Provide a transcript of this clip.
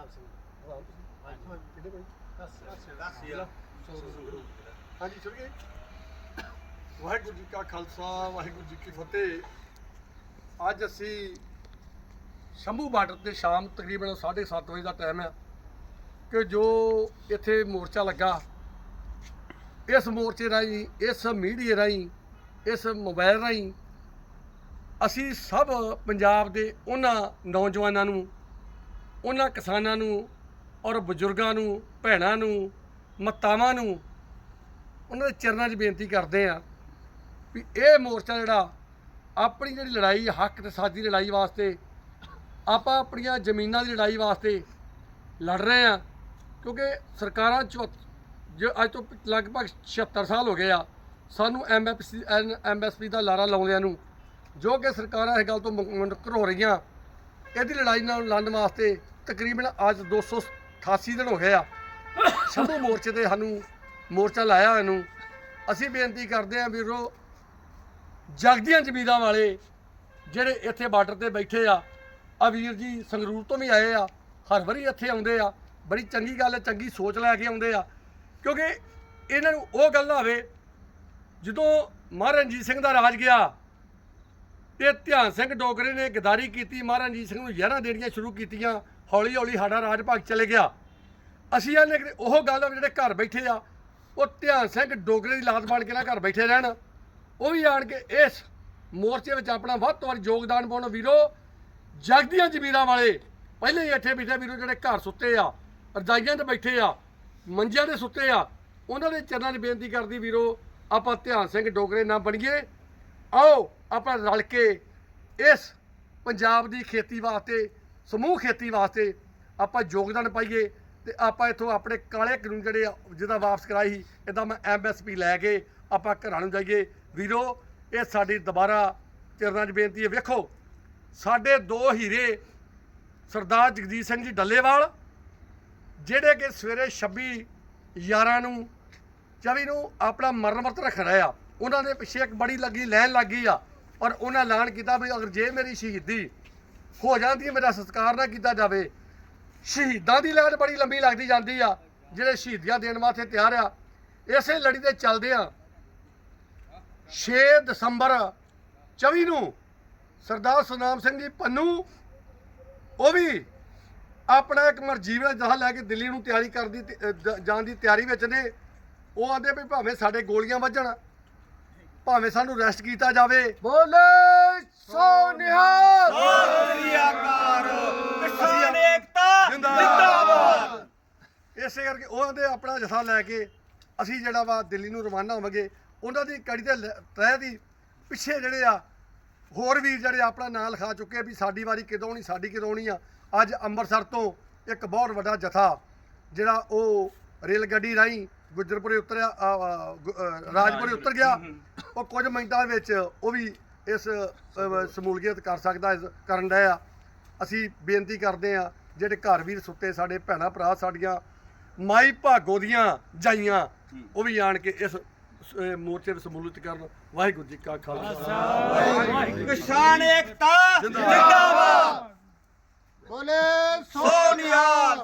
ਰਾਮ ਸਿੰਘ ਹਾਂਜੀ। ਕਿਹੜੇ ਕੋਈ ਹਾਂਜੀ ਸੁਣ ਗਏ ਵਾਹਿਗੁਰੂ ਜੀ ਕਾ ਖਾਲਸਾ ਵਾਹਿਗੁਰੂ ਜੀ ਕੀ ਫਤਿਹ। ਅੱਜ ਅਸੀਂ ਸ਼ੰਭੂ ਬਾਰਡਰ ਤੇ ਸ਼ਾਮ ਤਕਰੀਬਨ 7:30 ਵਜੇ ਦਾ ਟਾਈਮ ਹੈ ਕਿ ਜੋ ਇੱਥੇ ਮੋਰਚਾ ਲੱਗਾ ਇਸ ਮੋਰਚੇ ਰਾਹੀਂ ਇਸ ਮੀਡੀਆ ਰਾਹੀਂ ਇਸ ਮੋਬਾਈਲ ਰਾਹੀਂ ਅਸੀਂ ਸਭ ਪੰਜਾਬ ਦੇ ਉਹਨਾਂ ਨੌਜਵਾਨਾਂ ਨੂੰ ਉਹਨਾਂ ਕਿਸਾਨਾਂ ਨੂੰ ਔਰ ਬਜ਼ੁਰਗਾਂ ਨੂੰ, ਭੈਣਾਂ ਨੂੰ, ਮਾਤਾਵਾਂ ਨੂੰ ਉਹਨਾਂ ਦੇ ਚਰਨਾਂ 'ਚ ਬੇਨਤੀ ਕਰਦੇ ਆ ਵੀ ਇਹ ਮੋਰਚਾ ਜਿਹੜਾ ਆਪਣੀ ਜਿਹੜੀ ਲੜਾਈ, ਹੱਕ ਤੇ ਸਾਥ ਦੀ ਲੜਾਈ ਵਾਸਤੇ ਆਪਾਂ ਆਪਣੀਆਂ ਜ਼ਮੀਨਾਂ ਦੀ ਲੜਾਈ ਵਾਸਤੇ ਲੜ ਰਹੇ ਆ ਕਿਉਂਕਿ ਸਰਕਾਰਾਂ ਚੌ ਜੋ ਅੱਜ ਤੋਂ ਲਗਭਗ 76 ਸਾਲ ਹੋ ਗਏ ਆ, ਸਾਨੂੰ ਐਮਐਸਪੀ ਐਮਐਸਪੀ ਦਾ ਲਾਰਾ ਲਾਉਂਦਿਆਂ ਨੂੰ ਜੋ ਕਿ ਸਰਕਾਰਾਂ ਇਸ ਗੱਲ ਤੋਂ ਮੁ- ਮੁਨਕਰ ਹੋ ਰਹੀਆਂ ਇਹਦੀ ਲੜਾਈ ਨਾਲ ਲੜਨ ਵਾਸਤੇ ਤਕਰੀਬਨ ਅੱਜ 288 ਦਿਨ ਹੋ ਗਏ ਆ। ਸ਼ੰਭੂ ਮੋਰਚੇ ਤੇ ਸਾਨੂੰ ਮੋਰਚਾ ਲਾਇਆ ਹੋਇਆ ਨੂੰ ਅਸੀਂ ਬੇਨਤੀ ਕਰਦੇ ਆਂ ਵੀਰੋ, ਜਗਦੀਆਂ ਜ਼ਮੀਰਾਂ ਵਾਲੇ ਜਿਹੜੇ ਇੱਥੇ ਬਾਰਡਰ ਤੇ ਬੈਠੇ ਆ ਆ ਵੀਰ ਜੀ ਸੰਗਰੂਰ ਤੋਂ ਵੀ ਆਏ ਆ, ਹਰ ਵਾਰੀ ਇੱਥੇ ਆਉਂਦੇ ਆ। ਬੜੀ ਚੰਗੀ ਗੱਲ ਹੈ, ਚੰਗੀ ਸੋਚ ਲੈ ਕੇ ਆਉਂਦੇ ਆ। ਕਿਉਂਕਿ ਇਹਨਾਂ ਨੂੰ ਉਹ ਗੱਲ ਨਾ ਹੋਵੇ ਜਦੋਂ ਮਹਾਰਾਜ ਰਣਜੀਤ ਸਿੰਘ ਦਾ ਰਾਜ ਗਿਆ ਤੇ ਧਿਆਨ ਸਿੰਘ ਡੋਗਰੇ ਨੇ ਗਦਾਰੀ ਕੀਤੀ, ਮਹਾਰਾਜ ਰਣਜੀਤ ਸਿੰਘ ਨੂੰ ਜ਼ਹਿਰਾਂ ਦੇਣੀਆਂ ਸ਼ੁਰੂ ਕੀਤੀਆਂ ਹੌਲੀ ਹੌਲੀ ਸਾਡਾ ਰਾਜ ਭਾਗ ਚਲੇ ਗਿਆ। ਅਸੀਂ ਆਨੇ ਕਿ ਉਹ ਗੱਲ ਆ ਜਿਹੜੇ ਘਰ ਬੈਠੇ ਆ, ਉਹ ਧਿਆਨ ਸਿੰਘ ਡੋਗਰੇ ਦੀ ਲਾਤ ਬਣ ਕੇ ਨਾ ਘਰ ਬੈਠੇ ਰਹਿਣ। ਉਹ ਵੀ ਆਣ ਕੇ ਇਸ ਮੋਰਚੇ ਵਿੱਚ ਆਪਣਾ ਵੱਧ ਤੋਂ ਵੱਧ ਯੋਗਦਾਨ ਪਾਉਣ ਵੀਰੋ ਜਗਦੀਆਂ ਜ਼ਮੀਰਾਂ ਵਾਲੇ, ਪਹਿਲੇ ਹੀ ਇੱਥੇ ਬੈਠੇ ਵੀਰੋ ਜਿਹੜੇ ਘਰ ਸੁੱਤੇ ਆ, ਰਜਾਈਆਂ 'ਤੇ ਬੈਠੇ ਆ, ਮੰਜਿਆਂ 'ਤੇ ਸੁੱਤੇ ਆ, ਉਹਨਾਂ ਦੇ ਚਰਨਾਂ ਦੀ ਬੇਨਤੀ ਕਰਦੀ ਵੀਰੋ, ਆਪਾਂ ਧਿਆਨ ਸਿੰਘ ਡੋਗਰੇ ਨਾ ਬਣੀਏ। ਆਓ, ਆਪਾਂ ਰਲ ਕੇ ਇਸ ਪੰਜਾਬ ਦੀ ਖੇਤੀ ਵਾਸਤੇ, ਸਮੂਹ ਖੇਤੀ ਵਾਸਤੇ ਆਪਾਂ ਯੋਗਦਾਨ ਪਾਈਏ ਤੇ ਆਪਾਂ ਇਥੋਂ ਆਪਣੇ ਕਾਲੇ ਕਾਨੂੰਨ ਜਿਹੜੇ ਆ, ਜਿਹਦਾ ਵਾਪਸ ਕਰਾਈ ਸੀ, ਇਹਦਾ ਮੈਂ ਐਮਐਸਪੀ ਲੈ ਕੇ ਆਪਾਂ ਘਰਾਂ ਨੂੰ ਜਾਈਏ। ਵੀਰੋ, ਇਹ ਸਾਡੀ ਦੁਬਾਰਾ ਚਰਨਾਂ 'ਚ ਬੇਨਤੀ ਹੈ, ਵੇਖੋ, ਸਾਡੇ ਦੋ ਹੀਰੇ, ਸਰਦਾਰ ਜਗਜੀਤ ਸਿੰਘ ਜੀ ਡੱਲੇਵਾਲ, ਜਿਹੜੇ ਕਿ ਸਵੇਰੇ 26 11 ਨੂੰ 24 ਨੂੰ ਆਪਣਾ ਮਰਨ ਵਰਤ ਰੱਖ ਰਹੇ ਆ। ਉਹਨਾਂ ਦੇ ਪਿੱਛੇ ਇੱਕ ਬੜੀ ਲੱਗੀ ਲਾਈਨ ਲੱਗੀ ਆ। ਔਰ ਉਹਨਾਂ ਐਲਾਨ ਕੀਤਾ ਵੀ ਅਗਰ ਜੇ ਮੇਰੀ ਸ਼ਹੀਦੀ ਹੋ ਜਾਂਦੀ ਮੇਰਾ ਸੰਸਕਾਰ ਨਾ ਕੀਤਾ ਜਾਵੇ ਸ਼ਹੀਦਾਂ ਦੀ ਲਾਈਨ ਬੜੀ ਲੰਬੀ ਲੱਗਦੀ ਜਾਂਦੀ ਆ ਜਿਹੜੇ ਸ਼ਹੀਦੀਆਂ ਦੇਣ ਵਾਸਤੇ ਤਿਆਰ ਆ। ਇਸੇ ਲੜੀ ਦੇ ਚੱਲਦੇ ਆ। 6 ਦਸੰਬਰ 24 ਨੂੰ ਸਰਦਾਰ ਸੁਨਾਮ ਸਿੰਘ ਜੀ ਪੰਨੂ ਉਹ ਵੀ ਆਪਣਾ ਇੱਕ ਮਰਜੀਵਾ ਜਹਾ ਲੈ ਕੇ ਦਿੱਲੀ ਨੂੰ ਤਿਆਰੀ ਕਰਦੀ ਤੇ- ਅ, ਜਾਣ ਦੀ ਤਿਆਰੀ ਵਿੱਚ ਨੇ। ਉਹ ਆਂਦੇ ਵੀ ਭਾਵੇਂ ਸਾਡੇ ਗੋਲੀਆਂ ਵੱਜਣ ਭਾਵੇਂ ਸਾਨੂੰ ਅਰੈਸਟ ਕੀਤਾ ਜਾਵੇ। ਬੋਲੇ ਸੋ ਨਿਹਾਲ। ਕਿਸਾਨ ਏਕਤਾ ਜਿੰਦਾਬਾਦ। ਇਸੇ ਕਰਕੇ ਉਹ ਆਂਦੇ ਆਪਣਾ ਜਥਾ ਲੈ ਕੇ ਅਸੀਂ ਜਿਹੜਾ ਵਾ ਦਿੱਲੀ ਨੂੰ ਰਵਾਨਾ ਹੋਵਾਂਗੇ। ਉਹਨਾਂ ਦੀ ਕੜੀ ਦੇ ਲ- ਤਹਿ ਦੀ ਪਿੱਛੇ ਜਿਹੜੇ ਆ ਹੋਰ ਵੀਰ ਜਿਹੜੇ ਆਪਣਾ ਨਾਂ ਲਿਖਾ ਚੁੱਕੇ ਵੀ ਸਾਡੀ ਵਾਰੀ ਕਦੋਂ ਆਉਣੀ ਸਾਡੀ ਕਦੋਂ ਆਉਣੀ ਆ। ਅੱਜ ਅੰਮ੍ਰਿਤਸਰ ਤੋਂ ਇੱਕ ਬਹੁਤ ਵੱਡਾ ਜਥਾ ਜਿਹੜਾ ਉਹ ਰੇਲ ਗੱਡੀ ਰਾਹੀਂ ਗੁਜਰਪੁਰੇ ਉਤਰਿਆ ਆ, ਆ, ਗੁ- ਅ, ਰਾਜਪੁਰੇ ਉਤਰ ਗਿਆ। ਉਹ ਕੁਝ ਮਿੰਟਾਂ ਵਿੱਚ ਉਹ ਵੀ ਇਸ ਅ, ਸਮੂਲੀਅਤ ਕਰ ਸਕਦਾ ਇਸ ਕਰਨ ਡਿਆ ਆ। ਅਸੀਂ ਬੇਨਤੀ ਕਰਦੇ ਆ ਜਿਹੜੇ ਘਰ ਵੀਰ ਸੁੱਤੇ ਸਾਡੇ ਭੈਣਾ ਭਰਾ ਸਾਡੀਆਂ ਮਾਈ ਭਾਗੋ ਦੀਆਂ ਜਾਈਆਂ ਉਹ ਵੀ ਆਣ ਕੇ ਇਸ ਅ, ਮੋਰਚੇ ਵਿੱਚ ਸਮੂਲਿਤ ਕਰਨ। ਵਾਹਿਗੁਰੂ ਜੀ ਕਾ ਖਾਲਸਾ। ਕਿਸਾਨ ਏਕਤਾ ਜਿੰਦਾਬਾਦ। ਬੋਲੇ ਸੋਨਿਆਲ